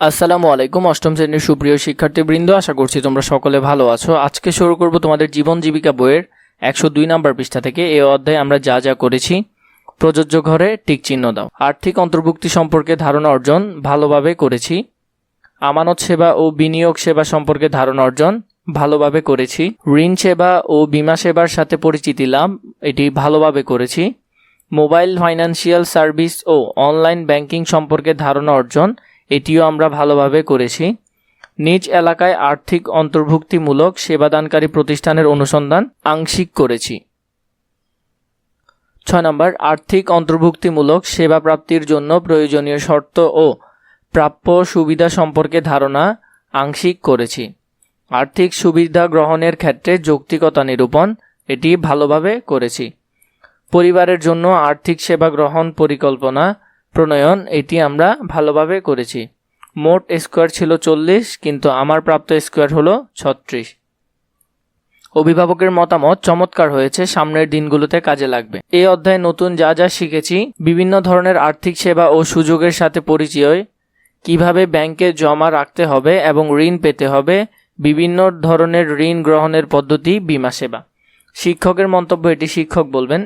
আসসালামু আলাইকুম, অষ্টম শ্রেণির সুপ্রিয় শিক্ষার্থীবৃন্দ, আশা করছি তোমরা সকলে ভালো আছো। আজকে শুরু করব তোমাদের জীবন জীবিকা বইয়ের একশো দুই নম্বর পৃষ্ঠা থেকে। এ অধ্যায়ে আমরা যা যা করেছি, প্রযোজ্য ঘরে টিক চিহ্ন দাও। আর্থিক অন্তর্ভুক্তি সম্পর্কে ধারণা অর্জন ভালোভাবে করেছি। আমানত সেবা ও বিনিয়োগ সেবা সম্পর্কে ধারণা অর্জন ভালোভাবে করেছি। ঋণ সেবা ও বীমা সেবার সাথে পরিচিতি লাভ, এটি ভালোভাবে করেছি। মোবাইল ফাইন্যান্সিয়াল সার্ভিস ও অনলাইন ব্যাংকিং সম্পর্কে ধারণা অর্জন এটিও আমরা ভালোভাবে করেছি। নিজ এলাকায় আর্থিক অন্তর্ভুক্তিমূলক সেবাদানকারী প্রতিষ্ঠানের অনুসন্ধান আংশিক করেছি। ছয় নম্বর, আর্থিক অন্তর্ভুক্তিমূলক সেবা প্রাপ্তির জন্য প্রয়োজনীয় শর্ত ও প্রাপ্য সুবিধা সম্পর্কে ধারণা আংশিক করেছি। আর্থিক সুবিধা গ্রহণের ক্ষেত্রে যৌক্তিকতা নিরূপণ, এটি ভালোভাবে করেছি। পরিবারের জন্য আর্থিক সেবা গ্রহণ পরিকল্পনা প্রণয়ন, এটি আমরা ভালোভাবে করেছি। মোট স্কোয়ার ছিল চল্লিশ, কিন্তু আমার প্রাপ্ত স্কোয়ার হলো ছত্রিশ। অভিভাবকের মতামত চমৎকার হয়েছে, সামনের দিনগুলোতে কাজে লাগবে। এই অধ্যায়ে নতুন যা যা শিখেছি, বিভিন্ন ধরনের আর্থিক সেবা ও সুযোগের সাথে পরিচয়, কীভাবে ব্যাংকে জমা রাখতে হবে এবং ঋণ পেতে হবে, বিভিন্ন ধরনের ঋণ গ্রহণের পদ্ধতি, বীমা সেবা। শিক্ষকের মন্তব্য এটি, শিক্ষক বলবেন